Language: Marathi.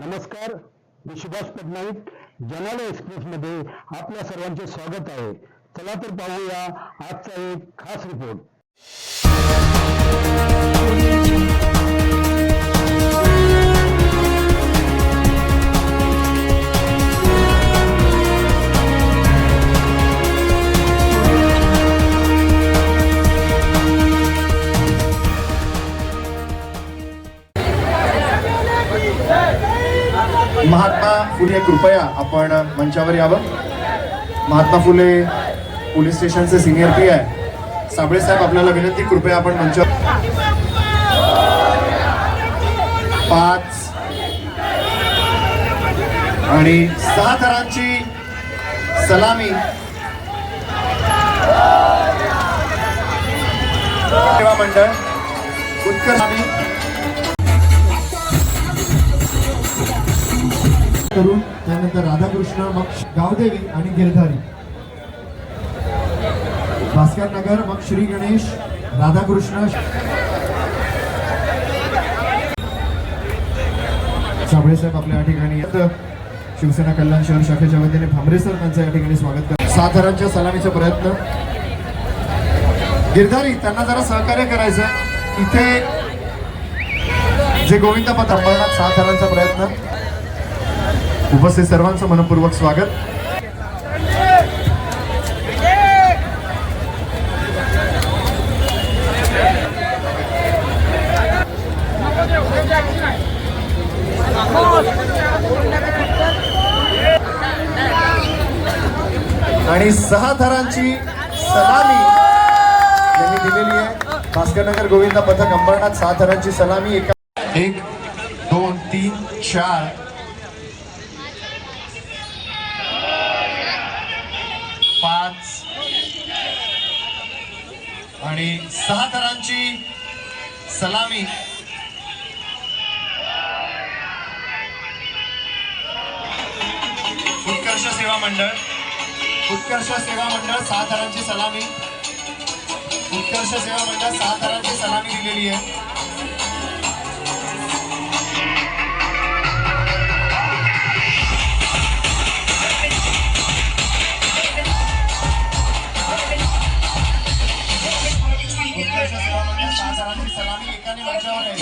नमस्कार मी सुभाष पटनाईक जनाला एक्सप्रेसमध्ये आपल्या सर्वांचे स्वागत आहे. चला तर पाहूया आजचा एक खास रिपोर्ट महात्मा फुले कृपया आपण मंचावर यावं. महात्मा फुले पोलीस स्टेशनचे सिनियर पी आहे साबळे साहेब आपल्याला विनंती कृपया आपण मंचावर पाच आणि सहा थरांची सलामी. सेवा मंडळ उत्कर्ष करून त्यानंतर राधाकृष्ण मग गावदेवी आणि गिरधारी. भास्कर नगर मग श्री गणेश राधाकृष्ण. साबळे साहेब आपल्या या ठिकाणी शिवसेना कल्याण शहर शाखेच्या वतीने भांबरे सर त्यांचं या ठिकाणी स्वागत करतात सातारांच्या सलामीचा प्रयत्न. गिरधारी त्यांना जरा सहकार्य करायचं. इथे जे गोविंदपथ अंबरनाथ सातारांचा प्रयत्न. उपस्थित सर्वांचं मनपूर्वक स्वागत. आणि सहा थरांची सलामी यांनी दिलेली आहे. भास्करनगर गोविंदा पथक अंबरनाथ सहा थरांची सलामी एका एक दोन तीन चार पाच आणि सहा थरांची सलामी. उत्कर्ष सेवा मंडळ. उत्कर्ष सेवा मंडळ सहा थरांची सलामी. उत्कर्ष सेवा मंडळ सहा थरांची सलामी दिलेली आहे. उत्कर्ष सेवा